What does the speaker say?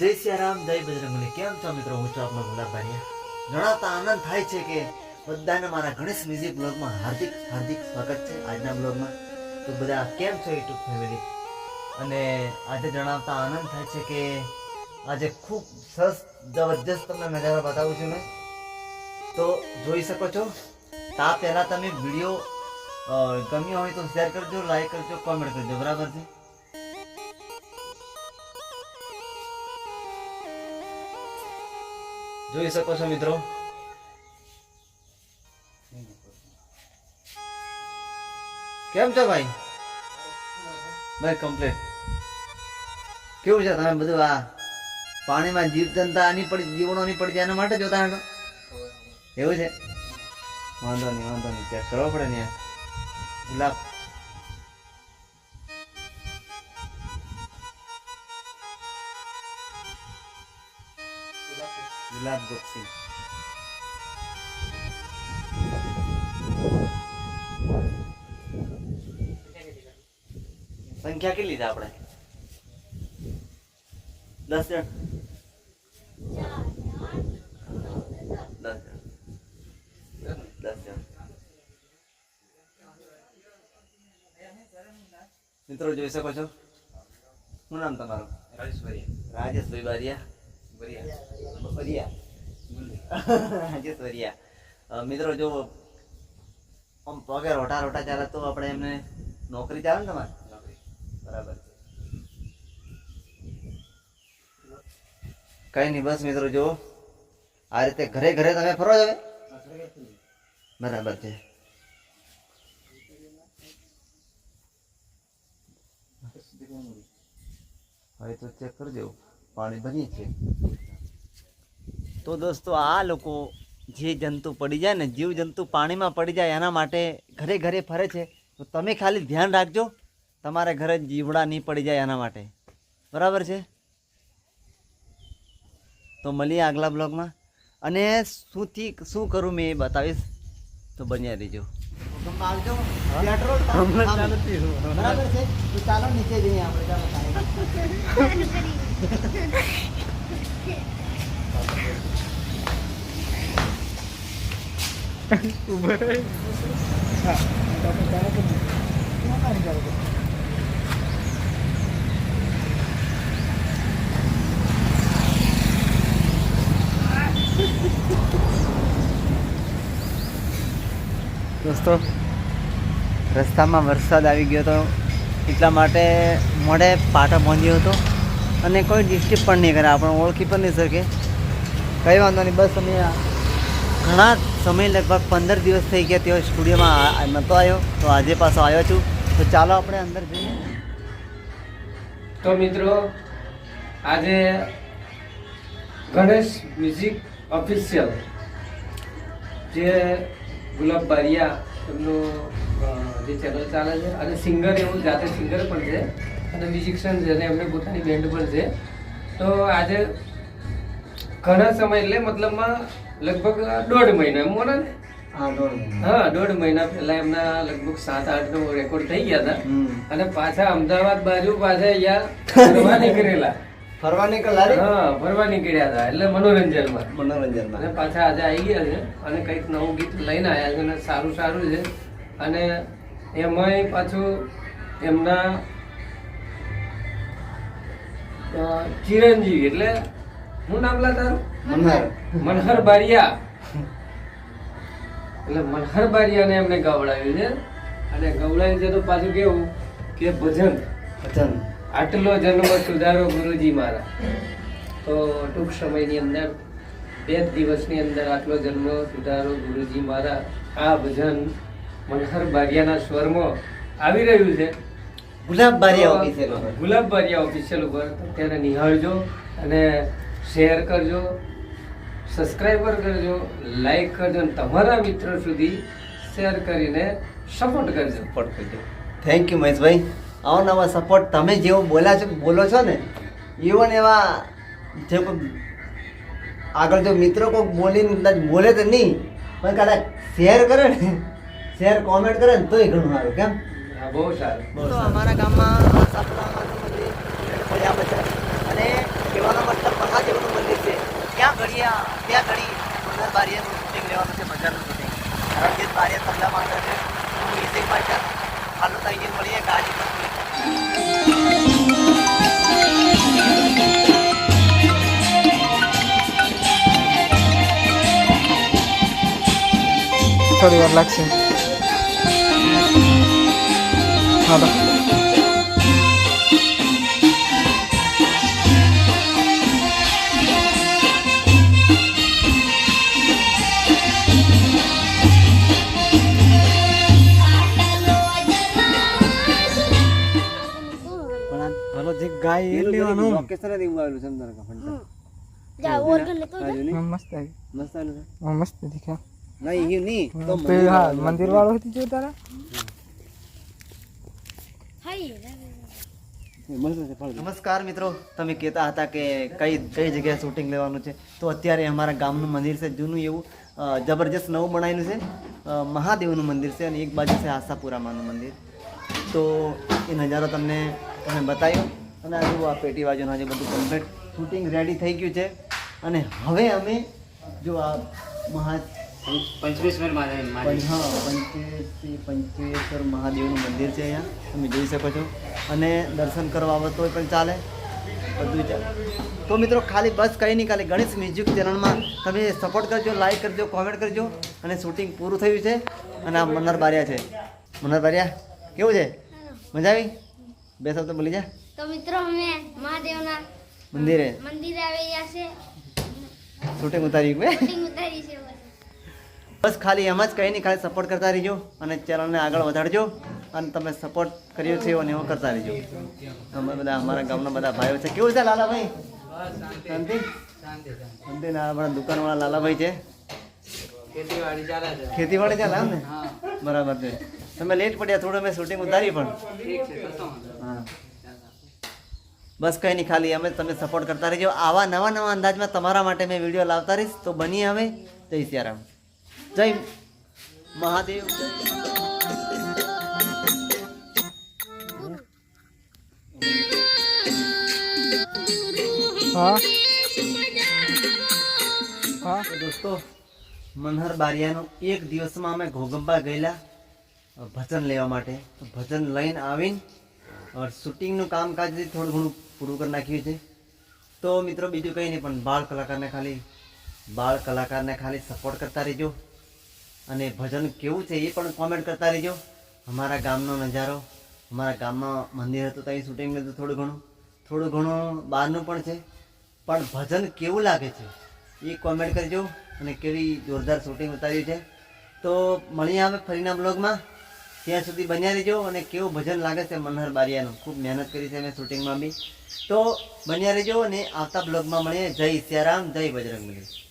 જય સિયારામ જય બજરંગલી કેમ છો મિત્રો? હું છું ગુલાબ બારિયા જણાવતા આનંદ થાય છે કે બધાને મારા ગણેશ મ્યુઝિક બ્લોગમાં હાર્દિક હાર્દિક સ્વાગત છે આજના બ્લોગમાં. તો બધા કેમ છો યુટ્યુબ ફેમિલી? અને આજે જણાવતા આનંદ થાય છે કે આજે ખૂબ સરસ, જબરજસ્ત તમને નજારો બતાવું છું મેં તો જોઈ શકો છો, તા પહેલાં તમે વીડિયો ગમ્યો હોય તો શેર કરજો, લાઈક કરજો, કોમેન્ટ કરજો. બરાબર છે? જોઈ શકો છો મિત્રો. કેમ છો ભાઈ? ભાઈ કમ્પ્લીટ કેવું છે તમે બધું આ પાણીમાં જીવ જનતા આની પડી, જીવણો ની પડી એના માટે જોતા હતો એવું છે? વાંધો નહીં વાંધો નહીં. ચેક કરવો પડે ને ગુલાબ ગુલાબ ગોપસિંહ. સંખ્યા કેટલી છે આપણે? દસ જણ? દસ જણ. દસ જણ મિત્રો જોઈ શકો છો? શું નામ તમારું? રાજેશભાઈ. બારિયા બરિયા. મિત્રો જો આમ પગે રોટા રોટા ચાલે તો આપણે એમને નોકરી ચાલે ને તમારે? બરાબર. કઈ નહીં બસ મિત્રો જો આ રીતે ઘરે ઘરે તમે ફરો હવે બરાબર છે. હવે તો ચેક કરજો. પાણી ભરીએ છીએ. તો દોસ્તો આ લોકો જે જંતુ પડી જાય ને જીવ જંતુ પાણીમાં પડી જાય એના માટે ઘરે ઘરે ફરે છે. તો તમે ખાલી ધ્યાન રાખજો તમારા ઘરે જીવડા નહીં પડી જાય એના માટે. બરાબર છે? તો મળીએ આગલા બ્લોગમાં. અને શુંથી શું કરું મેં એ બતાવીશ. તો બન્યા રહીજો. આવજો. પેટ્રોલ બરાબર છે? તો ચાલો નીચે જઈએ આપણે. દોસ્તો રસ્તામાં વરસાદ આવી ગયો હતો એટલા માટે મોડે પાટા પહોંચ્યો હતો. અને કોઈ ડિસ્ટર્બ પણ નહીં કરે, આપણે ઓળખી પણ નહીં શકે કંઈ વાંધો નહીં, બસ અમે ઘણા સમય લગભગ પંદર દિવસ થઈ ગયા તેઓ સ્ટુડિયોમાં નહોતો આવ્યો, તો આજે પાછો આવ્યો છું. તો ચાલો આપણે અંદર જઈએ. તો મિત્રો, આજે ગણેશ મ્યુઝિક ઓફિશિયલ, જે ગુલાબ બારિયા એમનું જે ચેનલ ચાલે છે. અને સિંગર એવું, જાતે સિંગર પણ છે. અને મ્યુઝિશિયન છે અને એમને પોતાની બેન્ડ પણ છે. તો આજે ઘણા સમય એટલે મતલબમાં લગભગ દોઢ મહિનો એમ ને? હા દોઢ મહિના. હા દોઢ મહિના પહેલા એમના લગભગ સાત આઠ નો રેકોર્ડ થઈ ગયા હતા. અને પાછા અમદાવાદ બાજુ પાછા અહીંયા ફરવા નીકળેલા. ફરવા નીકળ્યા હા ફરવા નીકળ્યા હતા એટલે મનોરંજનમાં. મનોરંજનમાં. અને પાછા આજે આવી ગયા છે અને કંઈક નવું ગીત લઈને આવ્યા છે અને સારું સારું છે. અને એમાંય પાછું એમના ચિરંજીવી એટલે શું નામ લા તારું? મનહર. મનહર બારિયા. એટલે મનહર બારિયાને એમને ગવડાવ્યું છે. અને ગવડાવ્યું છે તો પાછું કેવું કે ભજન. ભજન. આટલો જન્મ સુધારો ગુરુજી મારા. તો ટૂંક સમયની અંદર બે દિવસની અંદર આટલો જન્મ સુધારો ગુરુજી મારા. આ ભજન મનહર બારિયાના સ્વરમાં આવી રહ્યું છે. ગુલાબ બારિયા તો official ઉપર. ગુલાબ બારિયા ઓફિશિયલ ઉપર. અત્યારે તેને નિહાળજો અને શેર કરજો સબસ્ક્રાઈબર કરજો લાઈક કરજો અને તમારા મિત્રો સુધી શેર કરીને સપોર્ટ કરજો. સપોર્ટ કરજો. થેન્ક યુ મહેશભાઈ. આવો નવા સપોર્ટ તમે જેવો બોલ્યા છો બોલો છો ને એવો ને એવા જે કોઈ આગળ જો મિત્રો કોઈ બોલીને કદાચ બોલે તો નહીં પણ કદાચ શેર કરે ને શેર કોમેન્ટ કરે ને તોય ઘણું સારું કેમ? બહુ સારું. તો અમારા ગામમાં આશાપુરામાંથી મંદિર પડ્યા બજાર અને કહેવાનો મતલબ મહાદેવનું મંદિર છે. ત્યાં ઘડીએ ત્યાં ઘડી મનહર બારિયાનું શૂટિંગ લેવાનું છે બજારનું શૂટિંગ કે છે. હું મ્યુઝિકમાં છે હાલો તો મળીએ ગાડી થોડી વાર લાગશે. હાલો હાલો જે ગાય એ લેવાનું જા ઓર્ગન લેતો જા હા, મસ્ત આવી હા, મસ્ત દેખ્યા નહીં નહીં પેલું હા મંદિર વાળો હતી જો તારા હાઈ નમસ્કાર મિત્રો, તમે કહેતા હતા કે કઈ કઈ જગ્યાએ શૂટિંગ લેવાનું છે. તો અત્યારે અમારા ગામનું મંદિર છે, જૂનું એવું જબરજસ્ત નવું બનાવેલું છે. મહાદેવનું મંદિર છે અને એક બાજુ છે આશાપુરામાનું મંદિર. તો એ નજારો તમને તમે બતાવ્યો અને આ આ પેટી બાજુનું આજે બધું કમ્પ્લીટ શૂટિંગ રેડી થઈ ગયું છે. અને હવે અમે જો આ મહા પંચમેશ્વર મહાદેવનું મંદિર છે અહીંયા. તમે જોઈ શકો છો. અને દર્શન કરવા આવો હોય પણ ચાલે. બધું ચાલે. તો મિત્રો ખાલી બસ કંઈ નહીં ખાલી ગણેશ મ્યુઝિક ચેનલમાં તમે સપોર્ટ કરજો લાઈક કરજો કોમેન્ટ કરજો. અને શૂટિંગ પૂરું થયું છે. અને આ મનર બારિયા છે. મનર બારિયા કેવું છે? મજા આવી? બે શબ્દ બોલી જા. તો મિત્રો અમે મહાદેવના મંદિરે. મંદિરે આવ્યા છે. શૂટિંગ ઉતારી શૂટિંગ ઉતારી છે બસ. ખાલી એમ જ કંઈ નહીં ખાલી સપોર્ટ કરતા રહીજો અને ચેનલને આગળ વધારજો અને તમે સપોર્ટ કર્યો છે એવો એવો કરતા રહીજો. અમે બધા અમારા ગામના બધા ભાઈઓ છે. કેવું છે લાલાભાઈ? શાંતિ? શાંતિ ને આપણા દુકાનવાળા લાલાભાઈ છે. ખેતીવાડી ચાલે ને બરાબર છે. તમે લેટ પડ્યા થોડું મેં શૂટિંગ ઉતારી પણ. હા. બસ કંઈ નહીં ખાલી અમે તમે સપોર્ટ કરતા રહીજો. આવા નવા નવા અંદાજમાં તમારા માટે મેં વીડિયો લાવતા રહીશ. તો બની હવે જય સિયારામ. જય મહાદેવ. હા. હા. તો દોસ્તો મનહર બારિયાનો એક દિવસમાં અમે ઘોગંબા ગયેલા ભજન લેવા માટે. ભજન લઈને આવીને શૂટિંગનું કામકાજ જે થોડું ઘણું પૂરું કરી નાખ્યું છે. તો મિત્રો બીજું કંઈ નહીં પણ બાળ કલાકારને ખાલી બાળ કલાકારને ખાલી સપોર્ટ કરતા રહેજો. અને ભજન કેવું છે એ પણ કોમેન્ટ કરતા રહેજો. અમારા ગામનો નજારો, અમારા ગામમાં મંદિર હતું, ત્યાં શૂટિંગ લીધું થોડું ઘણું. થોડું ઘણું બહારનું પણ છે. પણ ભજન કેવું લાગે છે એ કોમેન્ટ કરજો અને કેવી જોરદાર શૂટિંગ ઉતાર્યું છે. તો મળીએ આવે ફરીના બ્લોગમાં ત્યાં સુધી બન્યા રહેજો અને કેવું ભજન લાગે છે મનહર બારિયાનું. ખૂબ મહેનત કરી છે મેં શૂટિંગમાં બી. તો બન્યા રહેજો અને આવતા બ્લોગમાં મળીએ. જય સિયારામ, જય બજરંગબલી.